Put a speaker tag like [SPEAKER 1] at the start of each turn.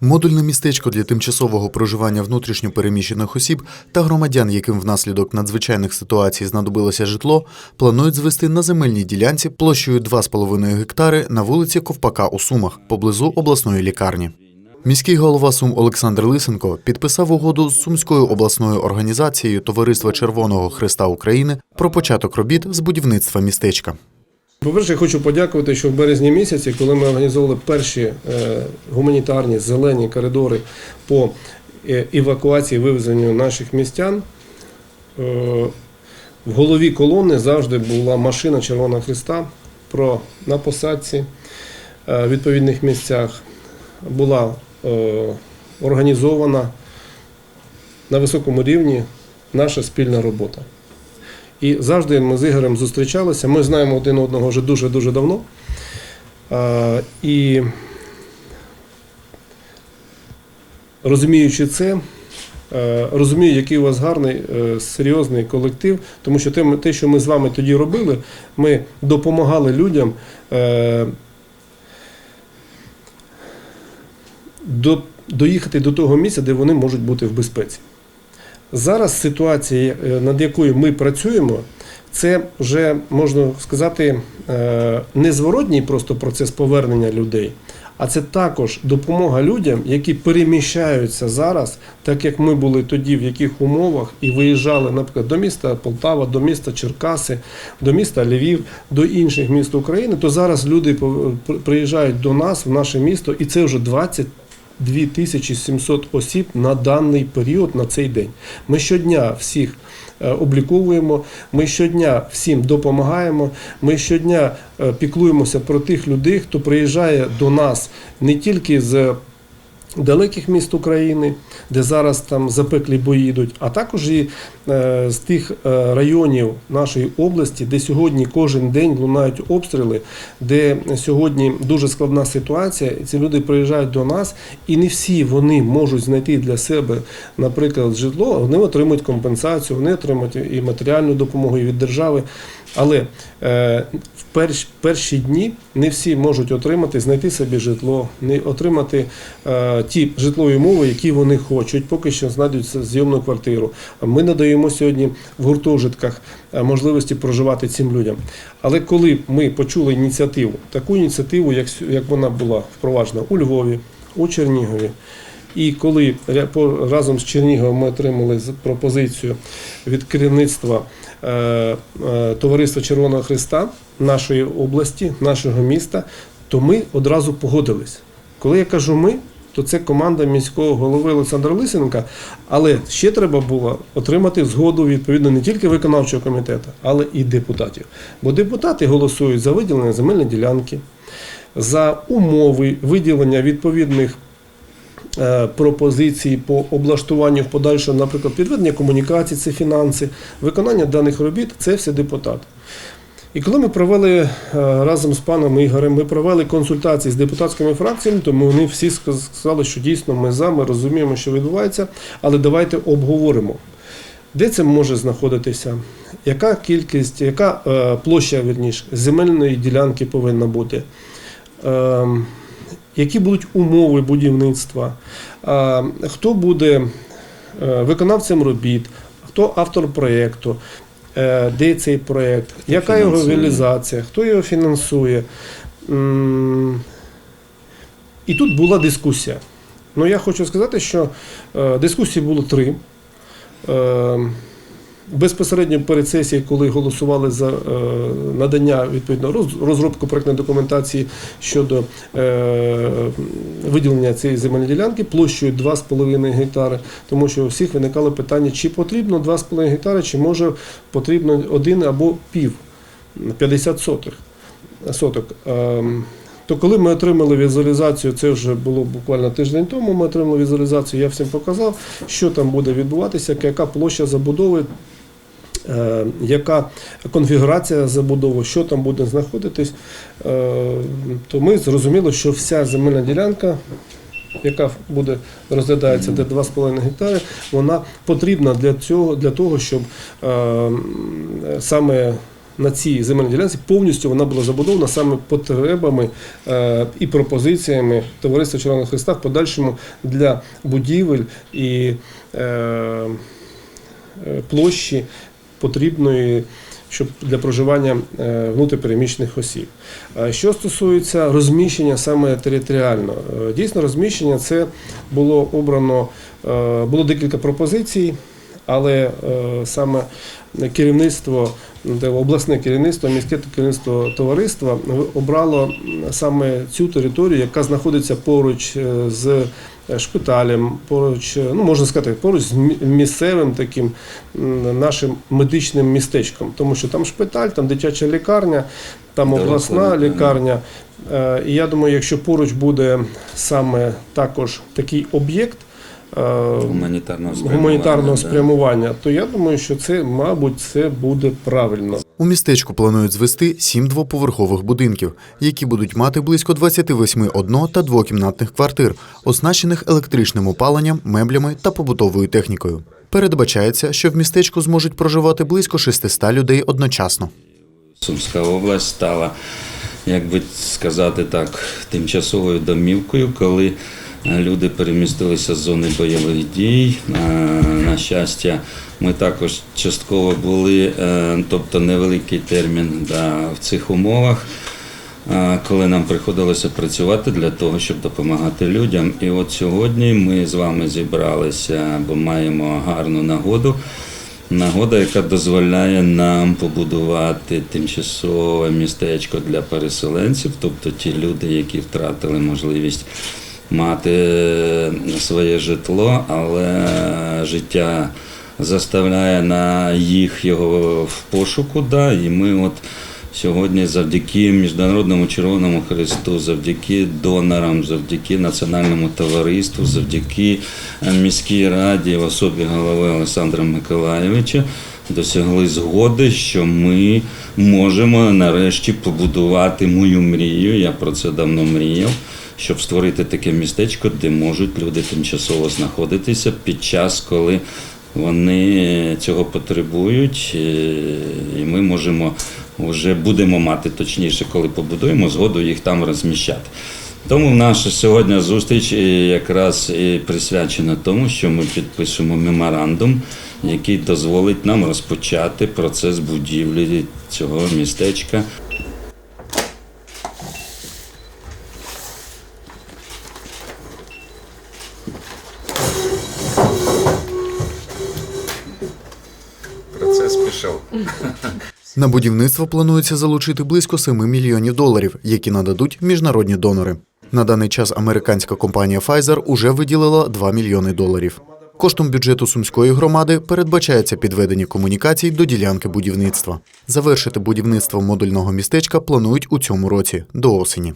[SPEAKER 1] Модульне містечко для тимчасового проживання внутрішньо переміщених осіб та громадян, яким внаслідок надзвичайних ситуацій знадобилося житло, планують звести на земельній ділянці площею 2,5 гектари на вулиці Ковпака у Сумах, поблизу обласної лікарні. Міський голова Сум Олександр Лисенко підписав угоду з Сумською обласною організацією Товариства Червоного Христа України про початок робіт з будівництва містечка.
[SPEAKER 2] По-перше, я хочу подякувати, що в березні місяці, коли ми організовували перші е, гуманітарні зелені коридори по е, евакуації вивезенню наших містян, е, в голові колони завжди була машина Червоного Христа про, на посадці в відповідних місцях. Була організована на високому рівні наша спільна робота. І завжди ми з Ігорем зустрічалися. Ми знаємо один одного вже дуже-дуже давно. І розуміючи це, е, розумію, який у вас гарний, е, серйозний колектив, тому що те, що ми з вами тоді робили, ми допомагали людям е, до, доїхати до того місця, де вони можуть бути в безпеці. Зараз ситуація, е, над якою ми працюємо, це вже можна сказати е, незворотній просто процес повернення людей, а це також допомога людям, які переміщаються зараз, так як ми були тоді, в яких умовах, і виїжджали, наприклад, до міста Полтава, до міста Черкаси, до міста Львів, до інших міст України. То зараз люди приїжджають до нас в наше місто, і це вже 20 2700 осіб на даний період на цей день. Ми щодня всіх е, обліковуємо, ми щодня всім допомагаємо. Ми щодня е, піклуємося про тих людей, хто приїжджає до нас не тільки з далеких міст України, де зараз там запеклі бої йдуть, а також і е, з тих е, районів нашої області, де сьогодні кожен день лунають обстріли, де сьогодні дуже складна ситуація, і ці люди приїжджають до нас, і не всі вони можуть знайти для себе, наприклад, житло, вони отримують компенсацію, вони отримують і матеріальну допомогу від держави. Але е, в перш, перші дні не всі можуть отримати, знайти собі житло, не отримати е, ті житлові умови, які вони хочуть, поки що знайдуть зйомну квартиру. Ми надаємо сьогодні в гуртожитках е, можливості проживати цим людям. Але коли ми почули ініціативу, таку ініціативу, як, як вона була впроваджена у Львові, у Чернігові, і коли разом з Черніговом ми отримали пропозицію від керівництва е, е, Товариства Червоного Христа нашої області, нашого міста, то ми одразу погодились. Коли я кажу ми, то це команда міського голови Олександра Лисенка, але ще треба було отримати згоду відповідно не тільки виконавчого комітету, але і депутатів. Бо депутати голосують за виділення земельної ділянки, за умови виділення відповідних е, пропозицій по облаштуванню в подальшому, наприклад, підведення комунікацій, це фінанси, виконання даних робіт це все депутати. І коли ми провели е, разом з паном Ігорем, ми провели консультації з депутатськими фракціями, тому вони всі сказали, що дійсно ми за, ми розуміємо, що відбувається, але давайте обговоримо. Де це може знаходитися? Яка кількість, яка е, площа вірніше, земельної ділянки повинна бути? Ем, які будуть умови будівництва? Е, хто буде виконавцем робіт? Хто автор проєкту? Е, Де цей проєкт? Яка його реалізація? Хто його фінансує? І тут була дискусія. Ну, я хочу сказати, що дискусії було три. Безпосередньо перед сесією, коли голосували за е, надання відповідно роз- розробку проектної документації щодо е, виділення цієї земельної ділянки площею 2,5 гектари, тому що у всіх виникало питання, чи потрібно 2,5 гектари, чи може потрібно один або пів 50 сотих соток. Ем, То коли ми отримали візуалізацію, це вже було буквально тиждень тому. Ми отримали візуалізацію, я всім показав, що там буде відбуватися, яка площа забудови, яка конфігурація забудови, що там буде знаходитись. Е, То ми зрозуміли, що вся земельна ділянка. Яка буде розглядається де 2,5 гектари, вона потрібна для цього, для того, щоб е, саме на цій земельній ділянці повністю вона була забудована саме потребами е, і пропозиціями товариства Червоного Христа в подальшому для будівель і е, е, площі потрібної. Щоб для проживання внутріпереміщених внутрішньопереміщених осіб. Е, Що стосується розміщення саме територіально, е, дійсно розміщення це було обрано, е, було декілька пропозицій, але е, саме керівництво, обласне керівництво, міське керівництво товариства обрало саме цю територію, яка знаходиться поруч е, з шпиталем, поруч, е, ну можна сказати, поруч з мі- місцевим таким нашим медичним містечком, тому що там шпиталь, там дитяча лікарня, там обласна лікарня. І я думаю, якщо поруч буде саме також такий об'єкт. Е,
[SPEAKER 3] гуманітарного спрямування.
[SPEAKER 2] гуманітарного
[SPEAKER 3] да.
[SPEAKER 2] спрямування, то я думаю, що це, мабуть, це буде правильно.
[SPEAKER 1] У містечку планують звести сім двоповерхових будинків, які будуть мати близько 28 одно- та двокімнатних квартир, оснащених електричним опаленням, меблями та побутовою технікою. Передбачається, що в містечку зможуть проживати близько 600 людей одночасно.
[SPEAKER 3] Сумська область стала, як би сказати так, тимчасовою домівкою, коли люди перемістилися з зони бойових дій. Е, На щастя, ми також частково були, е, тобто невеликий термін да, в цих умовах. е, Коли нам приходилося працювати для того, щоб допомагати людям. І от сьогодні ми з вами зібралися, бо маємо гарну нагоду. Нагода, яка дозволяє нам побудувати тимчасове містечко для переселенців, тобто ті люди, які втратили можливість мати е, своє житло, але життя заставляє на їх його в пошуку. Да, і ми от Сьогодні завдяки Міжнародному Червоному Христу, завдяки донорам, завдяки Національному товариству, завдяки е, міській раді в особі голови Олександра Миколаєвича досягли згоди, що ми можемо нарешті побудувати мою мрію. Я про це давно мріяв. Щоб створити таке містечко, де можуть люди тимчасово знаходитися під час, коли вони цього потребують, е, і ми можемо вже будемо мати точніше, коли побудуємо згоду їх там розміщати. Тому наша сьогодні зустріч е, якраз і присвячена тому, що ми підпишемо меморандум, який дозволить нам розпочати процес будівлі цього містечка. Процес пішов.
[SPEAKER 1] На будівництво планується залучити близько 7 мільйонів доларів, які нададуть міжнародні донори. На даний час американська компанія Pfizer уже виділила 2 мільйони доларів. Коштом бюджету сумської громади передбачається підведення комунікацій до ділянки будівництва. Завершити будівництво модульного містечка планують у цьому році до осені.